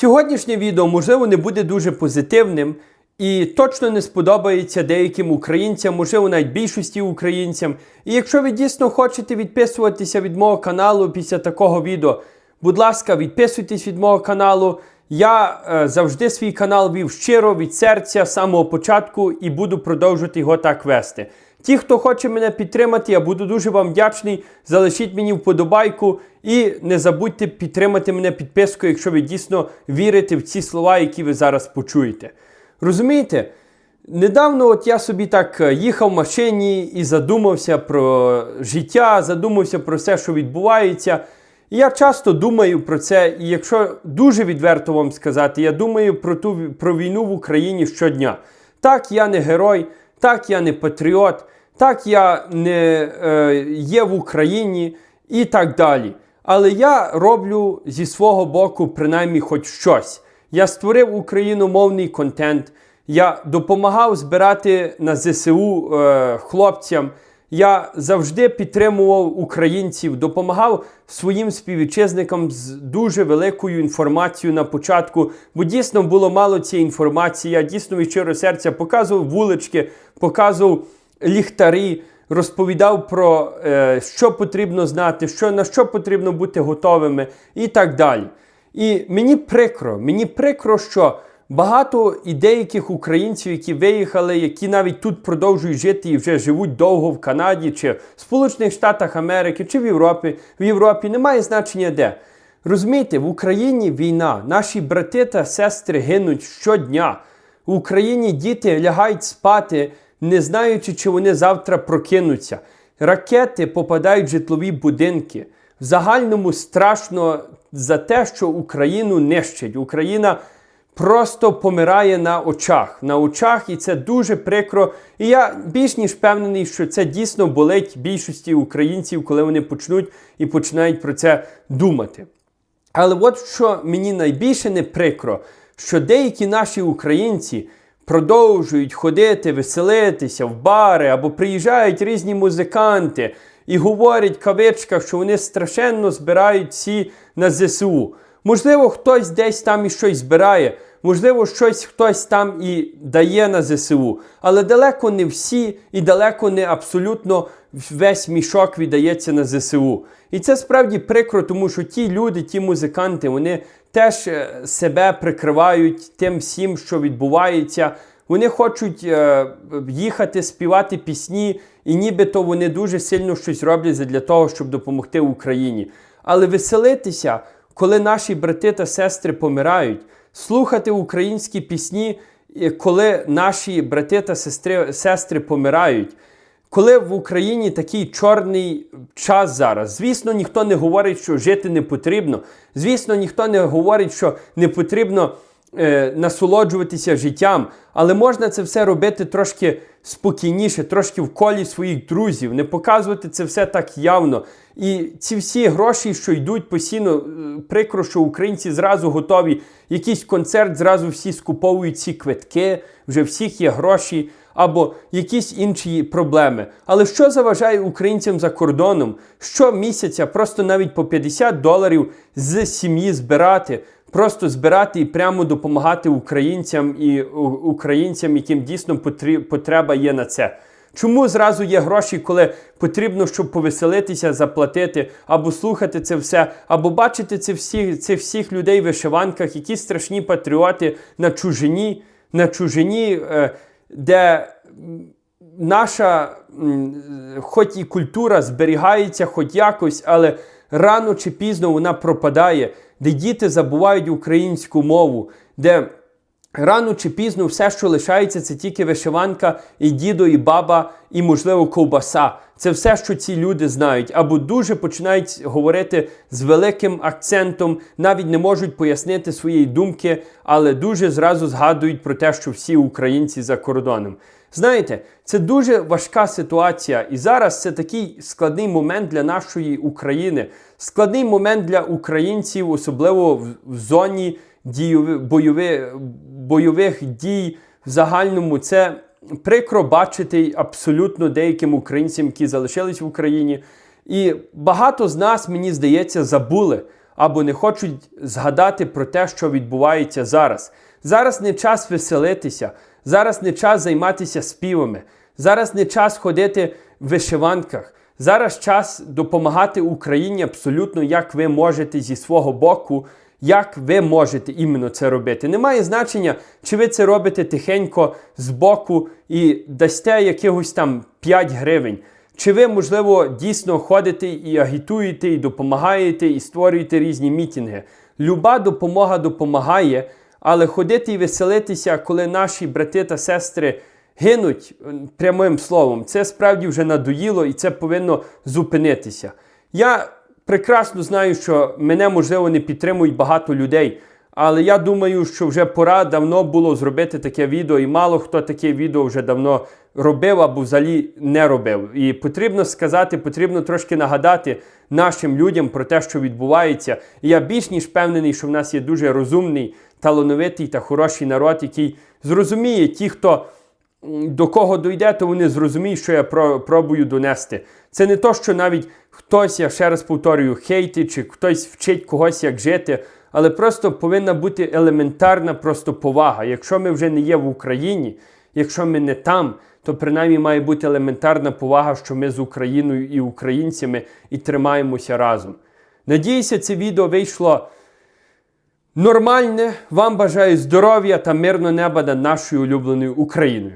Сьогоднішнє відео, можливо, не буде дуже позитивним і точно не сподобається деяким українцям, можливо, навіть більшості українцям. І якщо ви дійсно хочете відписуватися від мого каналу після такого відео, будь ласка, відписуйтесь від мого каналу. Я е, завжди свій канал вів щиро від серця з самого початку і буду продовжувати його так вести. Ті, хто хоче мене підтримати, я буду дуже вам вдячний. Залишіть мені вподобайку і не забудьте підтримати мене підпискою, якщо ви дійсно вірите в ці слова, які ви зараз почуєте. Розумієте? Недавно от я собі так е, їхав в машині і задумався про життя, задумався про все, що відбувається. І я часто думаю про це, і якщо дуже відверто вам сказати, я думаю про ту про війну в Україні щодня. Так, я не герой, так я не патріот, так я не е, є в Україні і так далі. Але я роблю зі свого боку принаймні хоч щось. Я створив україномовний контент, я допомагав збирати на ЗСУ е, хлопцям. Я завжди підтримував українців, допомагав своїм співвітчизникам з дуже великою інформацією на початку, бо дійсно було мало цієї інформації. Я дійсно від щиро серця показував вулички, показував ліхтарі, розповідав про е, що потрібно знати, що, на що потрібно бути готовими і так далі. І мені прикро, мені прикро, що багато і деяких українців, які виїхали, які навіть тут продовжують жити і вже живуть довго в Канаді, чи в Сполучених Штатах Америки, чи в Європі, в Європі немає значення де. Розумієте, в Україні війна, наші брати та сестри гинуть щодня. В Україні діти лягають спати, не знаючи, чи вони завтра прокинуться. Ракети попадають в житлові будинки. В загальному страшно за те, що Україну нищить. Україна просто помирає на очах. На очах, і це дуже прикро. І я більш ніж впевнений, що це дійсно болить більшості українців, коли вони почнуть і починають про це думати. Але от що мені найбільше не прикро, що деякі наші українці продовжують ходити, веселитися в бари або приїжджають різні музиканти і говорять в кавичках, що вони страшенно збирають всі на ЗСУ. Можливо, хтось десь там і щось збирає, можливо, щось хтось там і дає на ЗСУ, але далеко не всі і далеко не абсолютно весь мішок віддається на ЗСУ. І це справді прикро, тому що ті люди, ті музиканти, вони теж е, себе прикривають тим всім, що відбувається. Вони хочуть е, їхати, співати пісні, і нібито вони дуже сильно щось роблять для того, щоб допомогти Україні. Але веселитися, коли наші брати та сестри помирають, слухати українські пісні, е, коли наші брати та сестри, сестри помирають. Коли в Україні такий чорний час зараз, звісно, ніхто не говорить, що жити не потрібно. Звісно, ніхто не говорить, що не потрібно е, насолоджуватися життям, але можна це все робити трошки спокійніше, трошки в колі своїх друзів, не показувати це все так явно. І ці всі гроші, що йдуть постійно, е, прикро, що українці зразу готові. Якийсь концерт, зразу всі скуповують ці квитки, вже всіх є гроші. Або якісь інші проблеми. Але що заважає українцям за кордоном щомісяця просто навіть по 50 доларів з сім'ї збирати, просто збирати і прямо допомагати українцям і українцям, яким дійсно потреба є на це. Чому зразу є гроші, коли потрібно, щоб повеселитися, заплатити, або слухати це все, або бачити це всіх, це всіх людей в вишиванках, які страшні патріоти на чужині, на чужині, е, де наша, хоч і культура зберігається, хоч якось, але рано чи пізно вона пропадає, де діти забувають українську мову, де Рано чи пізно все, що лишається, це тільки вишиванка, і дідо, і баба, і, можливо, ковбаса. Це все, що ці люди знають, або дуже починають говорити з великим акцентом, навіть не можуть пояснити своєї думки, але дуже зразу згадують про те, що всі українці за кордоном. Знаєте, це дуже важка ситуація, і зараз це такий складний момент для нашої України, складний момент для українців, особливо в, зоні бойових дій в загальному. Це прикро бачити абсолютно деяким українцям, які залишились в Україні. І багато з нас, мені здається, забули або не хочуть згадати про те, що відбувається зараз. Зараз не час веселитися, зараз не час займатися співами, зараз не час ходити в вишиванках. Зараз час допомагати Україні абсолютно, як ви можете зі свого боку, як ви можете іменно це робити. Немає значення, чи ви це робите тихенько з боку і дасте якихось там 5 гривень. Чи ви, можливо, дійсно ходите і агітуєте, і допомагаєте, і створюєте різні мітинги? Люба допомога допомагає, але ходити і веселитися, коли наші брати та сестри гинуть прямим словом, це справді вже надоїло і це повинно зупинитися. Я прекрасно знаю, що мене можливо не підтримують багато людей. Але я думаю, що вже пора давно було зробити таке відео, і мало хто таке відео вже давно робив або взагалі не робив. І потрібно сказати, потрібно трошки нагадати нашим людям про те, що відбувається. І я більш ніж впевнений, що в нас є дуже розумний, талановитий та хороший народ, який зрозуміє ті, хто до кого дойде, то вони зрозуміють, що я про- пробую донести. Це не то, що навіть хтось, я ще раз повторюю, хейтить, чи хтось вчить когось, як жити, але просто повинна бути елементарна просто повага. Якщо ми вже не є в Україні, якщо ми не там, то принаймні має бути елементарна повага, що ми з Україною і українцями і тримаємося разом. Надіюся, це відео вийшло нормальне. Вам бажаю здоров'я та мирного неба над нашою улюбленою Україною.